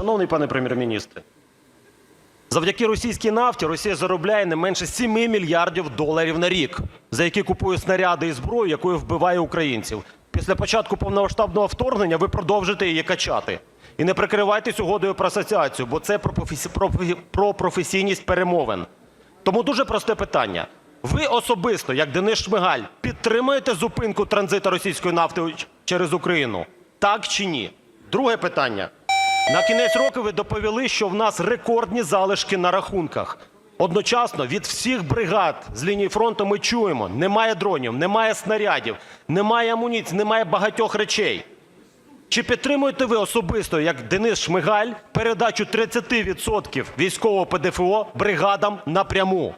Шановний пане прем'єр-міністре, завдяки російській нафті Росія заробляє не менше 7 мільярдів доларів на рік, за які купує снаряди і зброю, якою вбиває українців. Після початку повномасштабного вторгнення ви продовжите її качати. І не прикривайтесь угодою про асоціацію, бо це про, професі... про... про професійність перемовин. Тому дуже просте питання. Ви особисто, як Денис Шмигаль, підтримуєте зупинку транзиту російської нафти через Україну? Так чи ні? Друге питання. На кінець року ви доповіли, що в нас рекордні залишки на рахунках. Одночасно від всіх бригад з лінії фронту ми чуємо: немає дронів, немає снарядів, немає амуніції, немає багатьох речей. Чи підтримуєте ви особисто, як Денис Шмигаль, передачу 30% військового ПДФО бригадам напряму?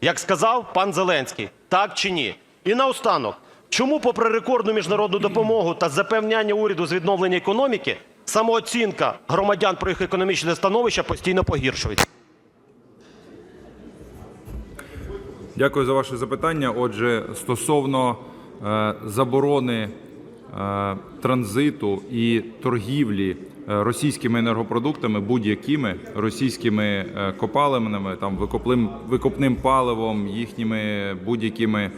Як сказав пан Зеленський, так чи ні? І наостанок, чому попри рекордну міжнародну допомогу та запевняння уряду з відновлення економіки, самооцінка громадян про їх економічне становище постійно погіршується? Дякую за ваше запитання. Отже, стосовно е, заборони е, транзиту і торгівлі е, російськими енергопродуктами, будь-якими російськими е, копалинами, там викоплим, викопним паливом, їхніми будь-якими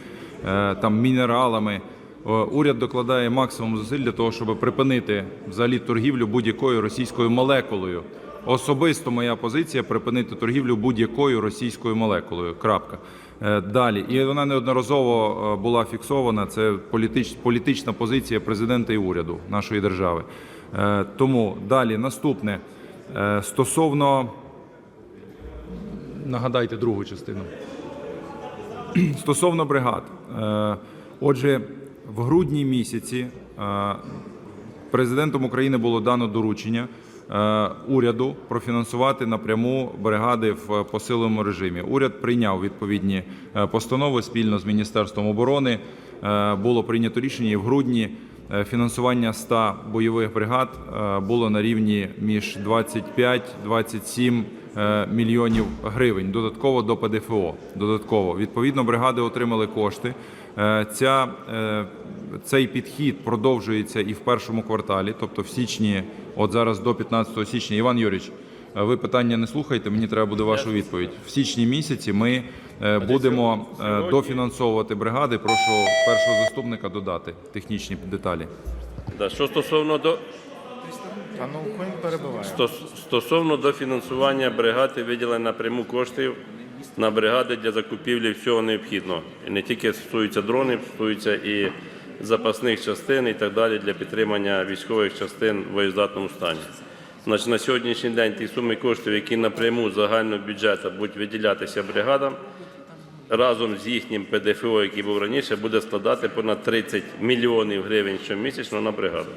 е, там мінералами. Е, Уряд докладає максимум зусиль для того, щоб припинити взагалі торгівлю будь-якою російською молекулою. Особисто моя позиція припинити торгівлю будь-якою російською молекулою. Крапка. Е, Далі, і вона неодноразово е, була фіксована. Це політич, політична позиція президента і уряду нашої держави. Тому далі наступне стосовно нагадайте другу частину. Стосовно бригад, отже, в грудні місяці е, президентом України було дано доручення е, уряду профінансувати напряму бригади в посиленому режимі. Уряд прийняв відповідні е, постанови спільно з Міністерством оборони. Було прийнято рішення і в грудні. Фінансування 100 бойових бригад було на рівні між 25-27 е, мільйонів гривень додатково до ПДФО. Додатково відповідно бригади отримали кошти. Е, Ця е, цей підхід продовжується і в першому кварталі, тобто в січні, от зараз до 15 січня. Іван Юрійович, е, ви питання не слухайте, мені треба буде вашу відповідь. В січні місяці ми е, будемо е, дофінансовувати бригади. Прошу першого заступника додати технічні деталі. Да, що стосовно до Ну стосовно дофінансування бригади виділення напряму коштів на бригади для закупівлі всього необхідного. І не тільки стосується дронів, стосується і запасних частин і так далі для підтримання військових частин в боєздатному стані. Значить, на сьогоднішній день ті суми коштів, які напряму з загального бюджету будуть виділятися бригадам, разом з їхнім ПДФО, який був раніше, буде складати понад 30 мільйонів гривень щомісячно на бригаду.